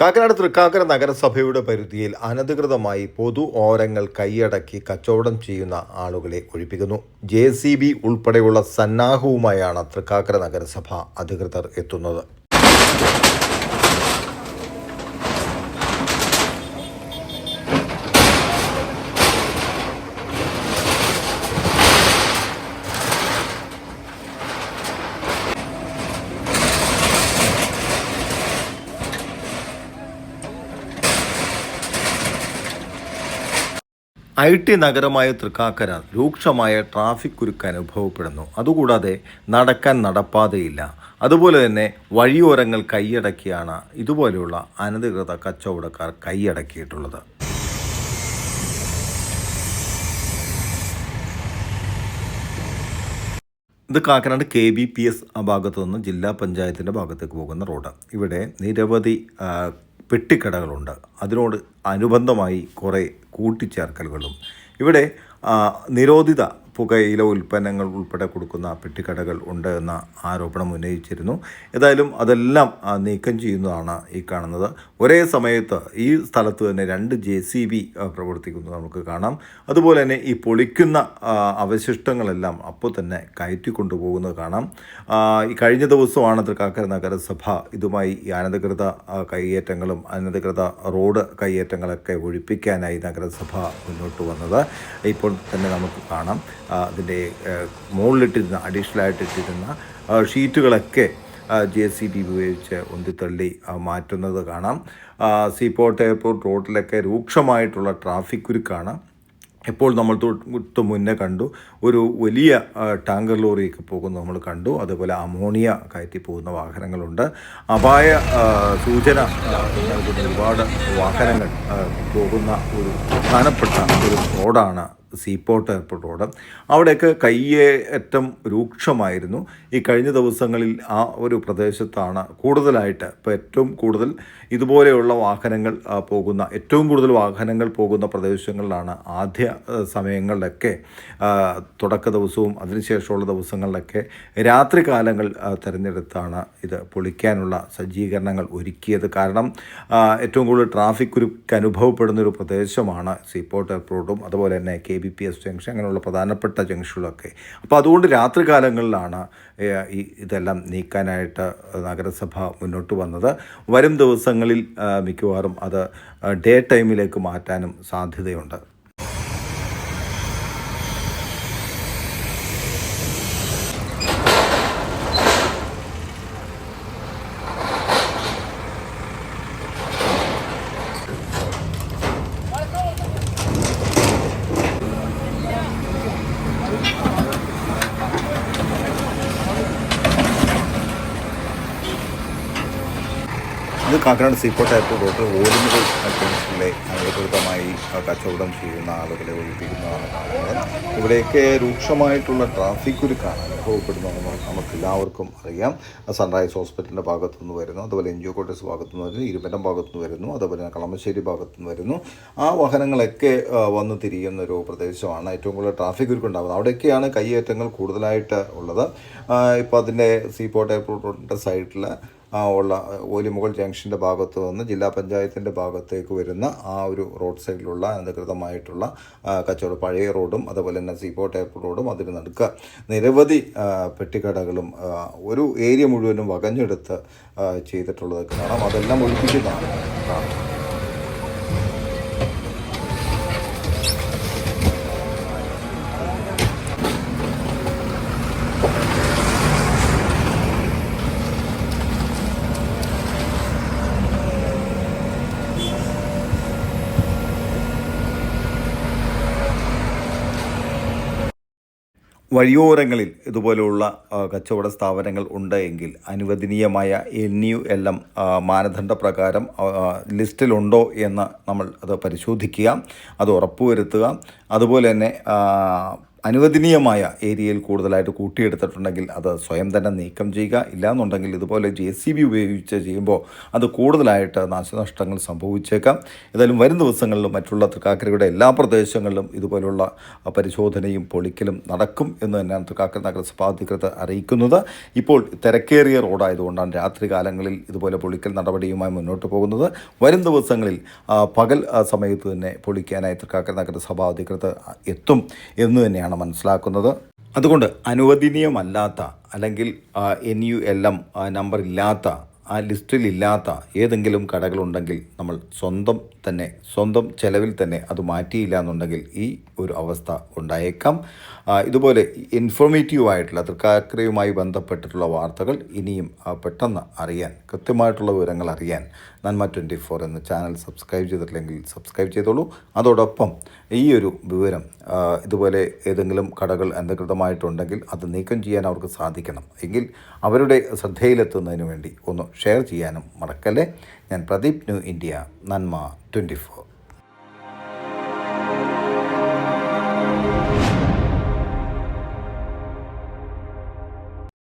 കാക്കനാട് തൃക്കാക്കര നഗരസഭയുടെ പരിധിയിൽ അനധികൃതമായി പൊതു ഓരങ്ങൾ കൈയടക്കി കച്ചവടം ചെയ്യുന്ന ആളുകളെ ഒഴിപ്പിക്കുന്നു. ജെ സി ബി ഉൾപ്പെടെയുള്ള സന്നാഹവുമായാണ് തൃക്കാക്കര നഗരസഭ അധികൃതർ എത്തുന്നത്. ഐ ടി നഗരമായ തൃക്കാക്കര രൂക്ഷമായ ട്രാഫിക് കുരുക്ക് അനുഭവപ്പെടുന്നു. അതുകൂടാതെ നടക്കാൻ നടപ്പാതയില്ല. അതുപോലെ തന്നെ വഴിയോരങ്ങൾ കൈയടക്കിയാണ് ഇതുപോലെയുള്ള അനധികൃത കച്ചവടക്കാർ കൈയടക്കിയിട്ടുള്ളത്. ഇത് Kakkanad K B P S ഭാഗത്തു നിന്ന് ജില്ലാ പഞ്ചായത്തിന്റെ ഭാഗത്തേക്ക് പോകുന്ന റോഡ്. ഇവിടെ നിരവധി ആ, പെട്ടിക്കടകളുണ്ട്. അതിനോട് അനുബന്ധമായി കുറേ കൂട്ടിച്ചേർക്കലുകളും. ഇവിടെ നിരോധിത പുകയില ഉൽപ്പന്നങ്ങൾ ഉൾപ്പെടെ കൊടുക്കുന്ന പെട്ടിക്കടകൾ ഉണ്ട് എന്ന ആരോപണം ഉന്നയിച്ചിരുന്നു. ഏതായാലും അതെല്ലാം നീക്കം ചെയ്യുന്നതാണ് ഈ കാണുന്നത്. ഒരേ സമയത്ത് ഈ സ്ഥലത്ത് തന്നെ രണ്ട് ജെ സി ബി പ്രവർത്തിക്കുന്നത് നമുക്ക് കാണാം. അതുപോലെ തന്നെ ഈ പൊളിക്കുന്ന അവശിഷ്ടങ്ങളെല്ലാം അപ്പോൾ തന്നെ കയറ്റി കൊണ്ടുപോകുന്നത് കാണാം ഈ കഴിഞ്ഞ ദിവസമാണ് തൃക്കാക്കര നഗരസഭ ഇതുമായി ഈ അനധികൃത കൈയേറ്റങ്ങളും അനധികൃത റോഡ് കൈയേറ്റങ്ങളൊക്കെ ഒഴിപ്പിക്കാനായി നഗരസഭ മുന്നോട്ട് വന്നത്. ഇപ്പോൾ തന്നെ നമുക്ക് കാണാം. അതിന്റെ മുകളിലിട്ടിരുന്ന ഇട്ടിരുന്ന ഷീറ്റുകളൊക്കെ ജെ സി ബി ഉപയോഗിച്ച് ഉന്തിത്തള്ളി മാറ്റുന്നത് കാണാം. സീപോർട്ട് എയർപോർട്ട് റോഡിലൊക്കെ രൂക്ഷമായിട്ടുള്ള ട്രാഫിക് കുരുക്കാണ്. ഇപ്പോൾ നമ്മൾ തൊട്ട് മുന്നേ കണ്ടു ഒരു വലിയ ടാങ്കർ ലോറിയൊക്കെ പോകുന്നത് നമ്മൾ കണ്ടു. അതുപോലെ അമോണിയ കയറ്റി പോകുന്ന വാഹനങ്ങളുണ്ട്. അപായ സൂചന നൽകുന്ന ഒരുപാട് വാഹനങ്ങൾ പോകുന്ന ഒരു പ്രധാനപ്പെട്ട ഒരു റോഡാണ് സീപോർട്ട് എയർപോർട്ട് റോഡ് അവിടെയൊക്കെ കയ്യേറ്റം രൂക്ഷമായിരുന്നു. ഈ കഴിഞ്ഞ ദിവസങ്ങളിൽ ആ ഒരു പ്രദേശത്താണ് കൂടുതലായിട്ട് ഇപ്പോൾ ഏറ്റവും കൂടുതൽ ഇതുപോലെയുള്ള വാഹനങ്ങൾ പോകുന്ന ഏറ്റവും കൂടുതൽ വാഹനങ്ങൾ പോകുന്ന പ്രദേശങ്ങളിലാണ് ആദ്യ സമയങ്ങളിലൊക്കെ തുടക്ക ദിവസവും അതിനുശേഷമുള്ള ദിവസങ്ങളിലൊക്കെ രാത്രി കാലങ്ങൾ ആ, തിരഞ്ഞെടുത്താണ് ഇത് പൊളിക്കാനുള്ള സജ്ജീകരണങ്ങൾ ഒരുക്കിയത്. കാരണം ഏറ്റവും കൂടുതൽ ട്രാഫിക് ഒരു അനുഭവപ്പെടുന്ന ഒരു പ്രദേശമാണ് സീപോർട്ട് എയർപോർട്ടും അതുപോലെ തന്നെ K B P S junction അങ്ങനെയുള്ള പ്രധാനപ്പെട്ട ജംഗ്ഷനുകളൊക്കെ. അപ്പോൾ അതുകൊണ്ട് രാത്രി കാലങ്ങളിലാണ് ഈ ഇതെല്ലാം നീക്കാനായിട്ട് നഗരസഭ മുന്നോട്ട് വന്നത്. വരും ദിവസങ്ങളിൽ മിക്കവാറും അത് ഡേ ടൈമിലേക്ക് മാറ്റാനും സാധ്യതയുണ്ട്. ഇത് കാക്കനാട് സീപ്പോർട്ട് എയർപോർട്ട് ഓരോ അറ്റൻഷനിലെ അനധികൃതമായി കച്ചവടം ചെയ്യുന്ന ആളുകളെ ഒഴിപ്പിക്കുന്നതാണ് കാണുന്നത് ഇവിടെയൊക്കെ രൂക്ഷമായിട്ടുള്ള ട്രാഫിക് കുരുക്കാണ് അനുഭവപ്പെടുന്നതെന്ന് നമുക്ക് എല്ലാവർക്കും അറിയാം. സൺറൈസ് ഹോസ്പിറ്റലിന്റെ ഭാഗത്തു നിന്ന് വരുന്നു അതുപോലെ എൻ ജി ഒ കോട്ടേഴ്സ് ഭാഗത്തു നിന്ന് വരുന്നു ഇരുമ്പറ്റം ഭാഗത്തു നിന്ന് വരുന്നു അതുപോലെ തന്നെ കളമശ്ശേരി ഭാഗത്തു നിന്ന് വരുന്നു. ആ വാഹനങ്ങളൊക്കെ വന്നു തിരിയുന്ന ഒരു പ്രദേശമാണ് ഏറ്റവും കൂടുതൽ ട്രാഫിക് കുരുക്കുണ്ടാകുന്നത് അവിടെയൊക്കെയാണ് കയ്യേറ്റങ്ങൾ കൂടുതലായിട്ട് ഉള്ളത്. ഇപ്പോൾ അതിന്റെ സീപോർട്ട് എയർപോർട്ടിന്റെ സൈഡിൽ ഉള്ള ഓലിമുകൾ ജംഗ്ഷന്റെ ഭാഗത്ത് നിന്ന് ജില്ലാ പഞ്ചായത്തിന്റെ ഭാഗത്തേക്ക് വരുന്ന ആ ഒരു റോഡ് സൈഡിലുള്ള അനധികൃതമായിട്ടുള്ള കച്ചവട പഴയ റോഡും അതുപോലെ തന്നെ സീപോർട്ട് റോഡും അതിന് നടുക്ക്. നിരവധി പെട്ടിക്കടകളും ഒരു ഏരിയ മുഴുവനും വകഞ്ഞെടുത്ത് ചെയ്തിട്ടുള്ളതൊക്കെ കാണാം. അതെല്ലാം ഒഴിപ്പിക്കുന്നതാണ്. കാണാം വഴിയോരങ്ങളിൽ ഇതുപോലെയുള്ള കച്ചവട സ്ഥാപനങ്ങൾ ഉണ്ട് എങ്കിൽ അനുവദനീയമായ എൻ യു എൽ എം മാനദണ്ഡ പ്രകാരം ലിസ്റ്റിലുണ്ടോ എന്ന് നമ്മൾ അത് പരിശോധിക്കുക അത് ഉറപ്പുവരുത്തുക. അതുപോലെ തന്നെ അനുവദനീയമായ ഏരിയയിൽ കൂടുതലായിട്ട് കൂട്ടിയെടുത്തിട്ടുണ്ടെങ്കിൽ അത് സ്വയം തന്നെ നീക്കം ചെയ്യുക. ഇല്ലാന്നുണ്ടെങ്കിൽ ഇതുപോലെ ജെ സി ബി ഉപയോഗിച്ച് ചെയ്യുമ്പോൾ അത് കൂടുതലായിട്ട് നാശനഷ്ടങ്ങൾ സംഭവിച്ചേക്കാം. ഏതായാലും വരും ദിവസങ്ങളിലും മറ്റുള്ള തൃക്കാക്കരയുടെ എല്ലാ പ്രദേശങ്ങളിലും ഇതുപോലുള്ള പരിശോധനയും പൊളിക്കലും നടക്കും എന്ന് തന്നെയാണ് തൃക്കാക്കര നഗരസഭാ അധികൃതർ അറിയിക്കുന്നത്. ഇപ്പോൾ തിരക്കേറിയ റോഡായതുകൊണ്ടാണ് രാത്രി കാലങ്ങളിൽ ഇതുപോലെ പൊളിക്കൽ നടപടിയുമായി മുന്നോട്ട് പോകുന്നത്. വരും ദിവസങ്ങളിൽ പകൽ സമയത്ത് തന്നെ പൊളിക്കാനായി തൃക്കാക്കര നഗരസഭാ അധികൃതർ എത്തും എന്ന് തന്നെയാണ് മനസ്സിലാക്കുന്നത്. അതുകൊണ്ട് അനുവദനീയമല്ലാത്ത അല്ലെങ്കിൽ N U L M number ഇല്ലാത്ത ആ ലിസ്റ്റിലില്ലാത്ത ഏതെങ്കിലും കടകളുണ്ടെങ്കിൽ നമ്മൾ സ്വന്തം തന്നെ സ്വന്തം ചെലവിൽ തന്നെ അത് മാറ്റിയില്ല എന്നുണ്ടെങ്കിൽ ഈ ഒരു അവസ്ഥ ഉണ്ടായേക്കാം. ഇതുപോലെ ഇൻഫോർമേറ്റീവായിട്ടുള്ള തൃക്കാക്കരയുമായി ബന്ധപ്പെട്ടിട്ടുള്ള വാർത്തകൾ ഇനിയും പെട്ടെന്ന് അറിയാൻ കൃത്യമായിട്ടുള്ള വിവരങ്ങൾ അറിയാൻ നന്മ ട്വന്റി ഫോർ എന്ന ചാനൽ സബ്സ്ക്രൈബ് ചെയ്തിട്ടില്ലെങ്കിൽ സബ്സ്ക്രൈബ് ചെയ്തോളൂ. അതോടൊപ്പം ഈ ഒരു വിവരം ഇതുപോലെ ഏതെങ്കിലും കടകൾ അനധികൃതമായിട്ടുണ്ടെങ്കിൽ അത് നീക്കം ചെയ്യാൻ അവർക്ക് സാധിക്കണം. എങ്കിൽ അവരുടെ ശ്രദ്ധയിലെത്തുന്നതിന് വേണ്ടി ഒന്ന് ഷെയർ ചെയ്യാനും മറക്കല്ലേ. ഞാൻ Pradeep new India Nanma twenty